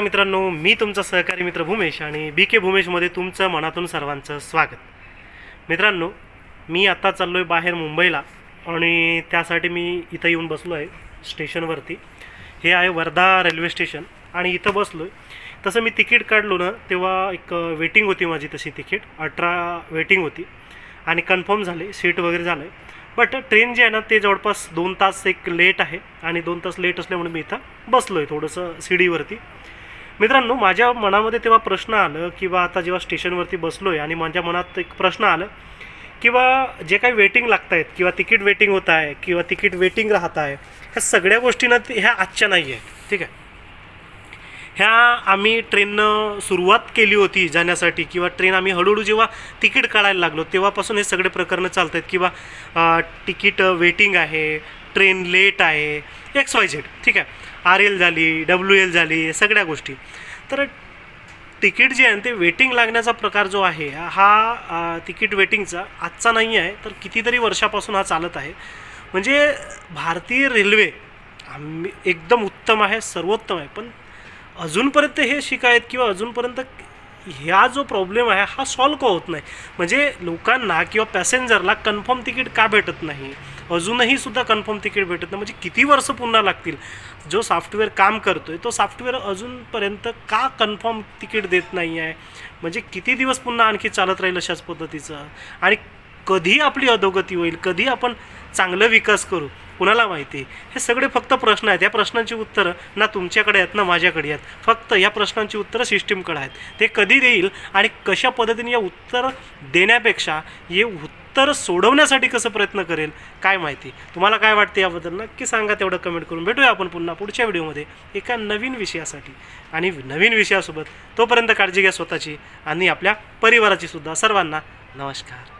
नमस्कार मित्रांनो मी तुमचा सहकारी मित्र भूमेश आणि बी के भूमेशमध्ये तुमचं मनातून सर्वांचं स्वागत. मित्रांनो मी आत्ता चाललो आहे बाहेर मुंबईला आणि त्यासाठी मी इथं येऊन बसलो आहे स्टेशनवरती. हे आहे वर्धा रेल्वे स्टेशन आणि इथं बसलो आहे तसं मी तिकीट काढलो ना तेव्हा एक वेटिंग होती माझी तशी तिकीट अठरा वेटिंग होती आणि कन्फर्म झाले सीट वगैरे झालं आहे बट ट्रेन जी आहे ना ते जवळपास दोन तास एक लेट आहे आणि दोन तास लेट असल्यामुळे मी इथं बसलो आहे थोडंसं सीडीवरती. मित्रांनो माझ्या मनामध्ये तेव्हा प्रश्न आलं किंवा आता जेव्हा स्टेशनवरती बसलो आहे आणि माझ्या मनात एक प्रश्न आलं किंवा जे काही वेटिंग लागत आहेत किंवा तिकीट वेटिंग होत आहे किंवा तिकीट वेटिंग राहत आहे ह्या सगळ्या गोष्टींना ते- ह्या आजच्या नाही आहेत ठीक आहे? ह्या आम्ही ट्रेननं सुरुवात केली होती जाण्यासाठी किंवा ट्रेन आम्ही हळूहळू जेव्हा तिकीट काढायला लागलो तेव्हापासून हे सगळे प्रकरणं चालत आहेत किंवा तिकीट वेटिंग आहे ट्रेन लेट आहे एक्स वाय झेड ठीक आहे? आर एल झाली डब्ल्यू एल झाली सगळ्या गोष्टी. तर तिकीट जे आहे ते वेटिंग लागण्याचा प्रकार जो आहे हा तिकीट वेटिंगचा आजचा नाही आहे तर कितीतरी वर्षापासून हा चालत आहे. म्हणजे भारतीय रेल्वे आम्ही एकदम उत्तम आहे सर्वोत्तम आहे. पण अजूनपर्यंत हे शिकायत किंवा अजूनपर्यंत ह्या जो प्रॉब्लेम आहे हा सॉल्व का होत नाही? म्हणजे लोकांना किंवा पॅसेंजरला कन्फर्म तिकीट का भेटत नाही? अजूनही सुद्धा कन्फर्म तिकीट भेटत नाही. म्हणजे किती वर्ष पुन्हा लागतील? जो सॉफ्टवेअर काम करतो आहे तो सॉफ्टवेअर अजूनपर्यंत का कन्फर्म तिकीट देत नाही आहे? म्हणजे किती दिवस पुन्हा आणखी चालत राहील अशाच पद्धतीचं? आणि कधी आपली अधोगती होईल? कधी आपण चांगलं विकास करू? कुणाला माहिती? हे सगळे फक्त प्रश्न आहेत. या प्रश्नांची उत्तरं ना तुमच्याकडे आहेत ना माझ्याकडे आहेत. फक्त या प्रश्नांची उत्तरं सिस्टीमकडे आहेत. ते कधी देईल आणि कशा पद्धतीने या उत्तर देण्यापेक्षा हे उत्तर सोडवण्यासाठी कसं प्रयत्न करेल काय माहिती? तुम्हाला काय वाटते याबद्दल नक्की सांगा तेवढं कमेंट करून भेटूया आपण पुन्हा पुढच्या व्हिडिओमध्ये एका नवीन विषयासाठी. आणि नवीन विषयासोबत तोपर्यंत काळजी घ्या स्वतःची आणि आपल्या परिवाराची सुद्धा. सर्वांना नमस्कार.